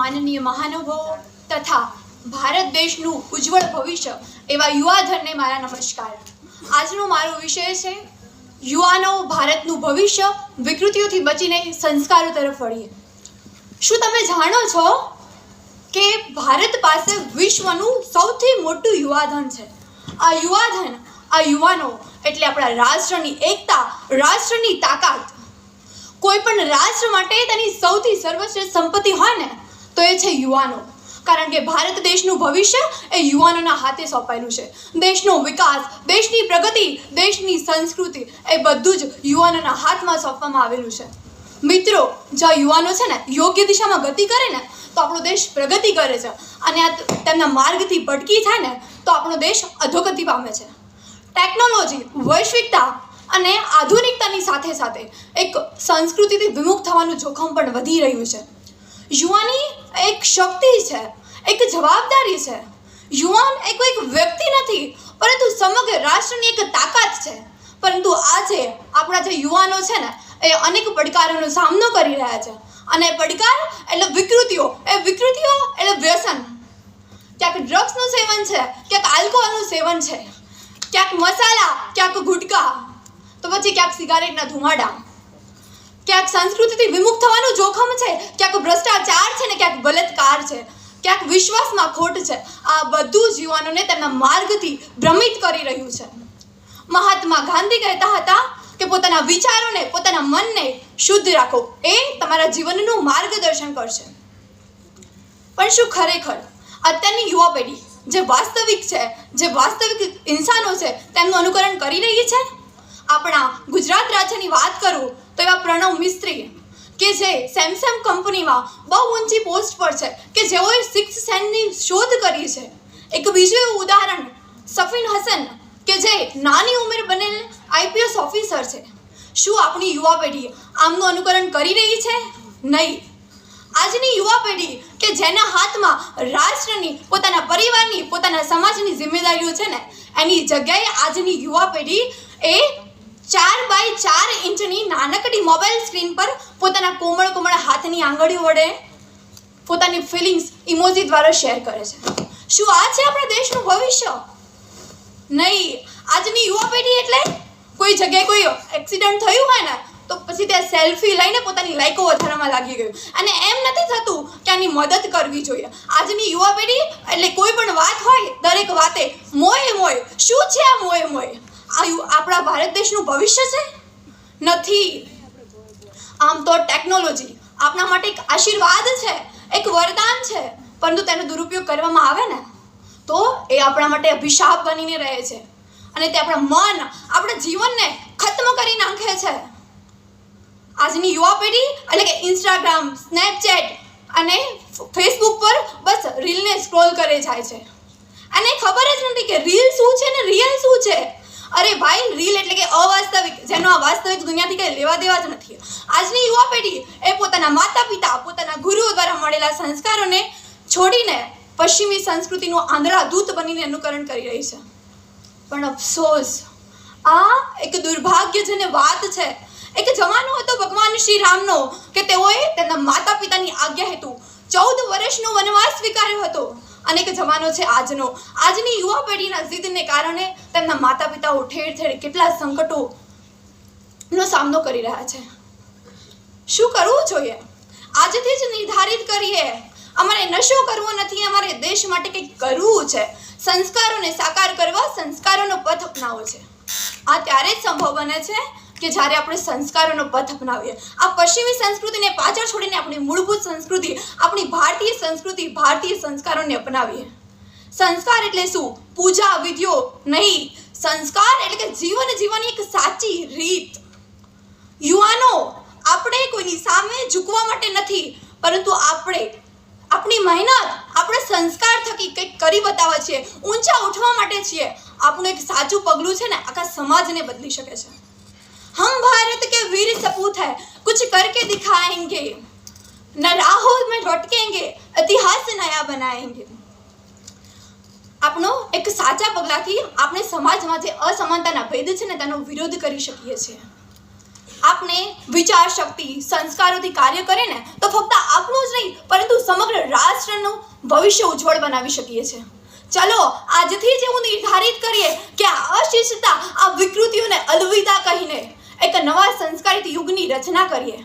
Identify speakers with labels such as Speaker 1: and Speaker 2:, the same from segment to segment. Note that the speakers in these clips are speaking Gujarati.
Speaker 1: માનનીય મહાનુભાવો તથા ભારત દેશનું ઉજ્જવળ ભવિષ્ય એવા યુવાધનને મારા નમસ્કાર. આજનો મારો વિષય છે, યુવાનો ભારતનું ભવિષ્ય વિકૃતિઓથી બચીને સંસ્કારો તરફ વળીએ. શું તમે જાણો છો કે ભારત પાસે વિશ્વનું સૌથી મોટું યુવાધન છે? આ યુવાધન, આ યુવાનો એટલે આપણા રાષ્ટ્રની એકતા, રાષ્ટ્રની તાકાત. કોઈ પણ રાષ્ટ્ર માટે તેની સૌથી સર્વશ્રેષ્ઠ સંપત્તિ હોય ને તો એ છે યુવાનો. કારણ કે ભારત દેશનું ભવિષ્ય એ યુવાનોના હાથે સોંપાયેલું છે. દેશનો વિકાસ, દેશની પ્રગતિ, દેશની સંસ્કૃતિ એ બધું જ યુવાનોના હાથમાં સોંપવામાં આવેલું છે. મિત્રો જો યુવાનો છે ને યોગ્ય દિશામાં ગતિ કરે ને, તો આપણો દેશ પ્રગતિ કરે છે. અને આ તેમના માર્ગથી ભટકી થાય ને, તો આપણો દેશ અધોગતિ પામે છે. ટેકનોલોજી, વૈશ્વિકતા અને આધુનિકતાની સાથે સાથે એક સંસ્કૃતિથી વિમુખ થવાનું જોખમ પણ વધી રહ્યું છે. યુવાની એક શક્તિ છે, એક જવાબદારી છે. યુવાન એ કોઈ વ્યક્તિ નથી, પરંતુ સમગ્ર રાષ્ટ્રની એક તાકાત છે. પરંતુ આજે આપણા જે યુવાનો છે ને, એ અનેક પડકારોનો સામનો કરી રહ્યા છે. અને પડકાર એટલે વિકૃતિઓ, એ વિકૃતિઓ એટલે વ્યસન. ક્યાંક ડ્રગ્સનું સેવન છે, ક્યાંક આલ્કોહોલનું સેવન છે. ક્યાંક મસાલા, ક્યાંક ગુટકા. તો પછી ક્યાંક સિગારેટના ધુમાડા. ક્યાંક સંસ્કૃતિથી વિમુખ થવાનું જોખમ છે, ક્યાંક ભ્રષ્ટાચાર છે ને ક્યાંક બલાત્કાર છે. ક્યાંક વિશ્વાસમાં ખોટ છે. આ બધું જ યુવાનોને તેમના માર્ગથી ભ્રમિત કરી રહ્યું છે. મહાત્મા ગાંધી કહેતા હતા કે પોતાના વિચારોને, પોતાના મનને શુદ્ધ રાખો. એ તમારા જીવનનું માર્ગદર્શન કરશે. પણ શું ખરેખર? અત્યારની યુવા પેઢી જે વાસ્તવિક છે, જે વાસ્તવિક ઇન્સાનો છે, તેમનું અનુકરણ કરી રહી છે? આપણા ગુજરાત રાજ્યની વાત કરું તો એવા પ્રણવ મિસ્ત્રી કે જે સેમસંગ કંપનીમાં બહુ ઊંચી પોસ્ટ પર છે કે જેઓએ સિક્સ સેન્ડની શોધ કરી છે. એક બીજું ઉદાહરણ સફીન હસન કે જે નાની ઉંમર બનેલ આઈપીએસ ઓફિસર છે. શું આપણી યુવા પેઢી આમનું અનુકરણ કરી રહી છે? નહીં. આજની યુવા પેઢી કે જેના હાથમાં રાષ્ટ્રની પોતાના પરિવારની, પોતાના સમાજની જિમ્મેદારીઓ છે ને, એની જગ્યાએ આજની યુવા પેઢી એ ચાર બાય ચાર ઇંચની નાનકડી મોબાઈલ સ્ક્રીન પર પોતાના કોમળ કોમળ હાથની આંગળીઓ વડે પોતાની ફિલિંગ્સ ઇમોજી દ્વારા શેર કરે છે. શું આ છે આપણા દેશનું ભવિષ્ય? નહીં. આજની યુવા પેઢી એટલે કોઈ જગ્યાએ કોઈ એક્સિડન્ટ થયું હોય ને, તો પછી ત્યાં સેલ્ફી લઈને પોતાની લાઈકો વધારવામાં લાગી ગયું. અને એમ નથી થતું કે આની મદદ કરવી જોઈએ. આજની યુવા પેઢી એટલે કોઈ પણ વાત હોય, દરેક વાતે મોએ મોય શું છે આ મોએ મોય આ યુ- આપણા ભારત દેશનું ભવિષ્ય છે? નથી. આમ તો ટેકનોલોજી આપણા માટે એક આશીર્વાદ છે, એક વરદાન છે, પરંતુ તેનો દુરુપયોગ કરવામાં આવે ને, તો એ આપણા માટે અભિશાપ બનીને રહે છે. અને તે આપણા મન, આપણા જીવનને ખત્મ કરી નાખે છે. આજની યુવા પેઢી એટલે કે ઇન્સ્ટાગ્રામ સ્નેપચેટ અને ફેસબુક પર બસ રીલને સ્ક્રોલ કરે જાય છે. અને ખબર જ નથી કે રીલ શું છે ને રિયલ શું છે? અરે ભાઈ રીલ એટલે કે અવાસ્તવિક, જેનો આ વાસ્તવિક દુનિયાથી કંઈ લેવા દેવા જ નથી. આજની યુવા પેઢી એ પોતાના માતા પિતા પોતાના ગુરુઓ દ્વારા મળેલા સંસ્કારોને છોડીને પશ્ચિમી સંસ્કૃતિનું આંધળા દૂત બનીને અનુકરણ કરી રહી છે. પણ અફસોસ, આ એક દુર્ભાગ્યજનક વાત છે. એક જમાનો હતો ભગવાન શ્રી રામનો કે તેઓએ તેમના માતા પિતાની આજ્ઞા હેતુ ચૌદ વર્ષનો વનવાસ સ્વીકાર્યો હતો. અને એક જમાનો છે આજનો. આજની યુવા પેઢીના જીદને કારણે તેમના માતા પિતાઓ ઠેર ઠેર કેટલા સંકટો નો સામનો કરી રહ્યા છે. શું કરવું જોઈએ? આજથી જ નિર્ધારિત કરીએ. અમારે નશો કરવો નથી, અમારે દેશ માટે કંઈક કરવું છે. સંસ્કારોને સાકાર કરવા સંસ્કારોનો પથ અપનાવવો છે. આ ત્યારે જ સંભવ બને છે કે જ્યારે આપણે સંસ્કારોનો પથ અપનાવીએ. આ પશ્ચિમી સંસ્કૃતિને પાછળ છોડીને આપણી મૂળભૂત સંસ્કૃતિ, આપણી ભારતીય સંસ્કૃતિ, ભારતીય સંસ્કારોને અપનાવીએ. સંસ્કાર એટલે શું? પૂજા, વિધિઓ નહીં. સંસ્કાર એટલે કે જીવન જીવવાની એક સાચી રીત. યુવાનો, આપણે કોઈની સામે ઝૂકવા માટે નથી, પરંતુ આપણે, આપણી મહેનત, આપણે સંસ્કાર થકી કંઈક કરી બતાવવા છીએ, ઊંચા ઉઠવા માટે છીએ. આપણું એક સાચું પગલું છે ને, આખા સમાજને બદલી શકે છે. हम भारत के वीर सपूत है कुछ करके दिखाएंगे न राहों में लौटकेंगे इतिहास नया बनाएंगे આપણો એક સાચા પગલાથી આપણે સમાજમાં જે અસમાનતાના ભેદ છે ને તેનો વિરોધ કરી શકીએ છીએ આપણે વિચાર શક્તિ સંસ્કારોથી કાર્ય કરે ને તો ફક્ત આપણું જ નહીં પરંતુ સમગ્ર રાષ્ટ્રનું ભવિષ્ય ઉજ્જવળ બનાવી શકીએ છીએ ચલો આજથી જ એવું નિર્ધારિત કરીએ કે આ અશિષ્ટતા આ વિકૃતિઓને અલવિદા કહીને એક નવા સંસ્કારિત યુગની રચના કરીએ.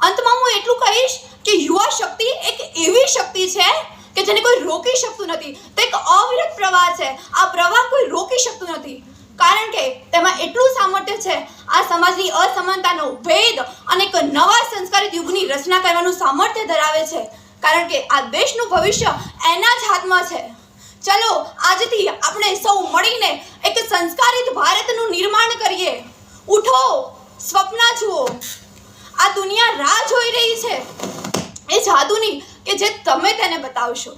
Speaker 1: અંતમાં હું એટલું કહીશ કે યુવા શક્તિ એક એવી શક્તિ છે કે જેને કોઈ રોકી શકતું નથી. તે એક અવિરત પ્રવાહ છે. આ પ્રવાહ કોઈ રોકી શકતું નથી. કારણ કે તેમાં એટલું સામર્થ્ય છે, આ સમાજની અસમાનતાનો ભેદ અને એક નવા સંસ્કારિત યુગની રચના કરવાનું સામર્થ્ય ધરાવે છે. કારણ કે આ દેશનું ભવિષ્ય એના જ હાથમાં છે. ચલો, આજથી આપણે સૌ મળીને એક સંસ્કારિત ભારતનું નિર્માણ કરીએ. ઉઠો સ્વપ્ન જુઓ. આ દુનિયા રાહ જોઈ રહી છે. એ જાદુની કે જે તમે તેને બતાવશો.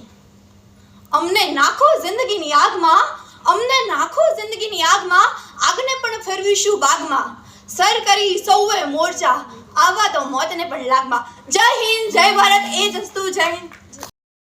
Speaker 1: અમને નાખો જિંદગીની આગમાં, અમને નાખો જિંદગીની આગમાં, આગને પણ ફેરવીશું બાગમાં. સર કરી સૌએ મોરચા આવા તો મોતને પણ લાગમાં. જય હિન્દ, જય ભારત, એ જ જય હિન્દ.